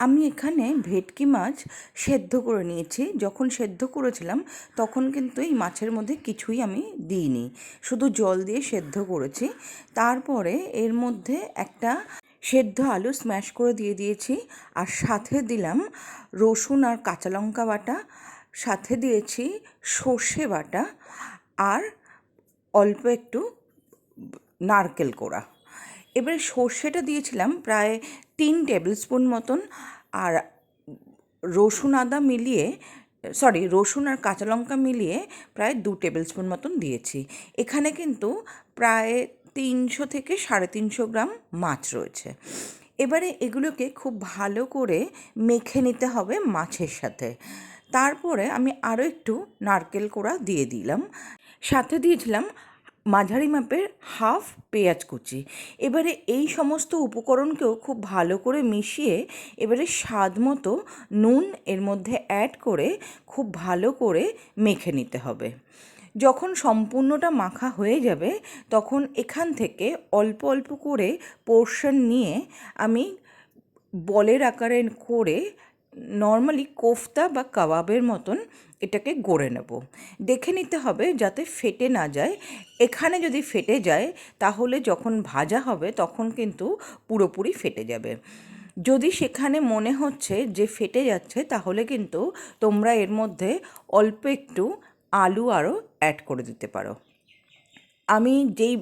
আমি এখানে ভেটকি মাছ সেদ্ধ করে নিয়েছি। যখন সেদ্ধ করেছিলাম, তখন কিন্তু এই মাছের মধ্যে কিছুই আমি দিইনি। শুধু জল দিয়ে সেদ্ধ করেছি। তারপরে এর মধ্যে একটা সেদ্ধ আলু স্ম্যাশ করে দিয়ে দিয়েছি। আর সাথে দিলাম রসুন আর কাঁচা লঙ্কা বাটা। সাথে দিয়েছি সর্ষে বাটা। আর অল্প একটু নারকেল কোড়া। এবারে সর্ষেটা দিয়েছিলাম প্রায় তিন টেবিল স্পুন মতন আর রসুন, আদা মিলিয়ে সরি রসুন আর কাঁচা লঙ্কা মিলিয়ে প্রায় দু টেবিল স্পুন মতন দিয়েছি। এখানে কিন্তু প্রায় তিনশো থেকে সাড়ে তিনশো গ্রাম মাছ রয়েছে। এবারে এগুলোকে খুব ভালো করে মেখে নিতে হবে মাছের সাথে। তারপরে আমি আরও একটু নারকেল কোড়া দিয়ে দিলাম। সাথে দিয়েছিলাম মাঝারি মাপের হাফ পেঁয়াজ কুচি। এবারে এই সমস্ত উপকরণকেও খুব ভালো করে মিশিয়ে এবারে স্বাদ মতো নুন এর মধ্যে অ্যাড করে খুব ভালো করে মেখে নিতে হবে। যখন সম্পূর্ণটা মাখা হয়ে যাবে, তখন এখান থেকে অল্প অল্প করে পোর্শন নিয়ে আমি বলের আকারে করে নর্মালি কোফতা বা কাবাবের মতন এটাকে গড়ে নেব। দেখে নিতে হবে যাতে ফেটে না যায়। এখানে যদি ফেটে যায়, তাহলে যখন ভাজা হবে, তখন কিন্তু পুরোপুরি ফেটে যাবে। যদি সেখানে মনে হচ্ছে যে ফেটে যাচ্ছে, তাহলে কিন্তু তোমরা এর মধ্যে অল্প একটু আলু আরও অ্যাড করে দিতে পারো। আমি যেই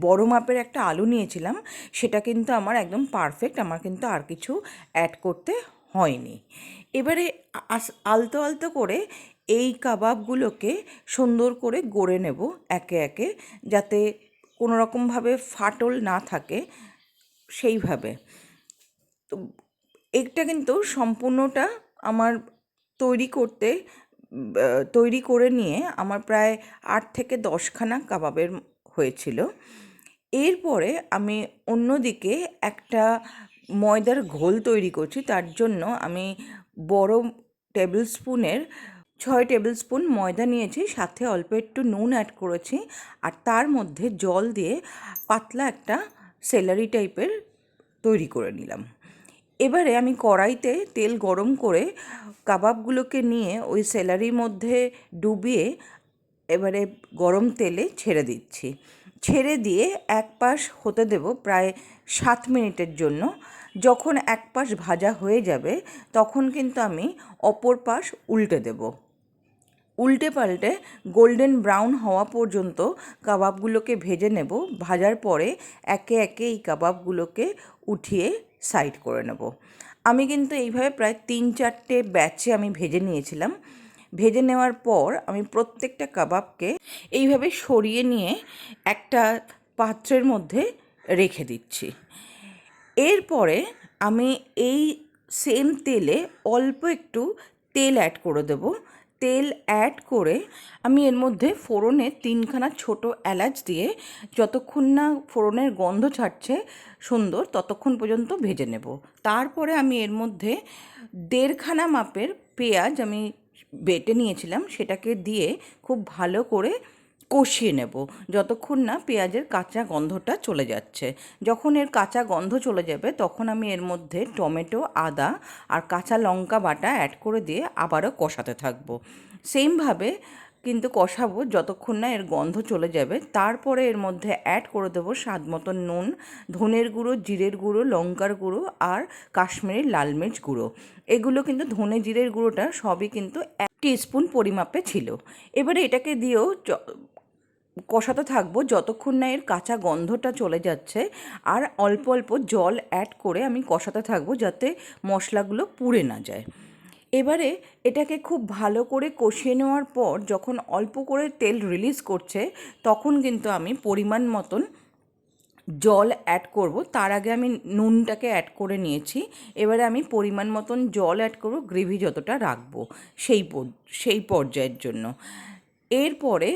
বড় মাপের একটা আলু নিয়েছিলাম, সেটা কিন্তু আমার একদম পারফেক্ট আমার কিন্তু আর কিছু অ্যাড করতে হয়নি। এবারে আলতো আলতো করে এই কাবাবগুলোকে সুন্দর করে গড়ে নেব একে একে যাতে কোনো রকমভাবে ফাটল না থাকে সেইভাবে। তো এটা কিন্তু সম্পূর্ণটা আমার তৈরি করতে তৈরি করে নিয়ে আমার প্রায় আট থেকে দশখানা কাবাবের হয়েছিল। এরপরে আমি অন্যদিকে একটা ময়দার ঘোল তৈরি করছি, তার জন্য আমি বড় টেবিল স্পুনের ছয় টেবিল স্পুন ময়দা নিয়েছি, সাথে অল্প একটু নুন অ্যাড করেছি, আর তার মধ্যে জল দিয়ে পাতলা একটা সেলারি টাইপের তৈরি করে নিলাম। এবারে আমি কড়াইতে তেল গরম করে কাবাবগুলোকে নিয়ে ওই সেলারির মধ্যে ডুবিয়ে এবারে গরম তেলে ছেড়ে দিচ্ছি। ছেড়ে দিয়ে এক পাশ হতে দেব প্রায় সাত মিনিটের জন্য। যখন এক পাশ ভাজা হয়ে যাবে, তখন কিন্তু আমি অপর পাশ উল্টে দেব। উল্টে পাল্টে গোল্ডেন ব্রাউন হওয়া পর্যন্ত কাবাবগুলোকে ভেজে নেব। ভাজার পরে একে একে এই কাবাবগুলোকে উঠিয়ে সাইড করে নেব। আমি কিন্তু এইভাবে প্রায় তিন চারটে ব্যাচে আমি ভেজে নিয়েছিলাম। ভেজে নেওয়ার পর আমি প্রত্যেকটা কাবাবকে এইভাবে সরিয়ে নিয়ে একটা পাত্রের মধ্যে রেখে দিচ্ছি। এরপরে আমি এই সেম তেলে অল্প একটু তেল অ্যাড করে দেবো। তেল অ্যাড করে আমি এর মধ্যে ফোড়নে তিনখানা ছোট এলাচ দিয়ে যতক্ষণ না ফোড়নের গন্ধ ছাড়ছে সুন্দর ততক্ষণ পর্যন্ত ভেজে নেব। তারপরে আমি এর মধ্যে দেড়খানা মাপের পেঁয়াজ আমি বেটে নিয়েছিলাম, সেটাকে দিয়ে খুব ভালো করে কষিয়ে নেব। যতক্ষণ না পেঁয়াজের কাঁচা গন্ধটা চলে যাচ্ছে। যখন এর কাঁচা গন্ধ চলে যাবে, তখন আমি এর মধ্যে টমেটো, আদা আর কাঁচা লঙ্কা বাটা অ্যাড করে দিয়ে আবারও কষাতে থাকব। সেমভাবে কিন্তু কষাবো যতক্ষণ না এর গন্ধ চলে যাবে। তারপরে এর মধ্যে অ্যাড করে দেবো স্বাদ মতন নুন, ধনের গুঁড়ো, জিরের গুঁড়ো, লঙ্কার গুঁড়ো আর কাশ্মীরি লাল মির্চ গুঁড়ো। এগুলো কিন্তু ধনে জিরের গুঁড়োটা সবই কিন্তু এক টিস্পুন পরিমাপে ছিল। এবারে এটাকে দিয়েও কষাতে থাকব যতক্ষণ না এর কাঁচা গন্ধটা চলে যাচ্ছে। আর অল্প অল্প জল অ্যাড করে আমি কষাতে থাকব যাতে মশলাগুলো পুড়ে না যায়। এবারে এটাকে খুব ভালো করে কষিয়ে নেওয়ার পর যখন অল্প করে তেল রিলিজ করছে, তখন কিন্তু আমি পরিমাণ মতন জল অ্যাড করব। তার আগে আমি নুনটাকে অ্যাড করে নিয়েছি। এবারে আমি পরিমাণ মতন জল অ্যাড করব গ্রেভি যতটা রাখব সেই সেই পর্যায়ের জন্য। এরপরে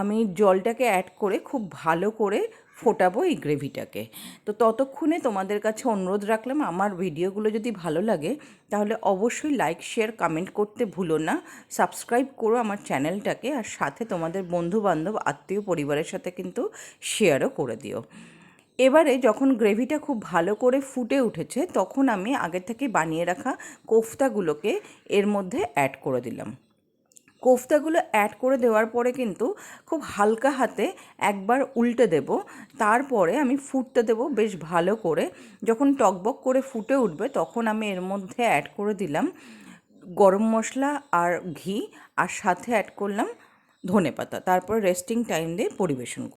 আমি জলটাকে অ্যাড করে খুব ভালো করে ফোটাবো এই গ্রেভিটাকে। তো ততক্ষণে তোমাদের কাছে অনুরোধ রাখলাম, আমার ভিডিওগুলো যদি ভালো লাগে, তাহলে অবশ্যই লাইক শেয়ার কমেন্ট করতে ভুলো না। সাবস্ক্রাইব করো আমার চ্যানেলটাকে আর সাথে তোমাদের বন্ধু বান্ধব আত্মীয় পরিবারের সাথে কিন্তু শেয়ারও করে দিও। এবারে যখন গ্রেভিটা খুব ভালো করে ফুটে উঠেছে, তখন আমি আগে থেকে বানিয়ে রাখা কোফতাগুলোকে এর মধ্যে অ্যাড করে দিলাম। কোফতাগুলো অ্যাড করে দেওয়ার পরে কিন্তু খুব হালকা হাতে একবার উল্টে দেব। তারপরে আমি ফুটতে দেব বেশ ভালো করে। যখন টকবক করে ফুটে উঠবে তখন আমি এর মধ্যে অ্যাড করে দিলাম গরম মশলা আর ঘি আর সাথে অ্যাড করলাম ধনে পাতা তারপর রেস্টিং টাইম দিয়ে পরিবেশন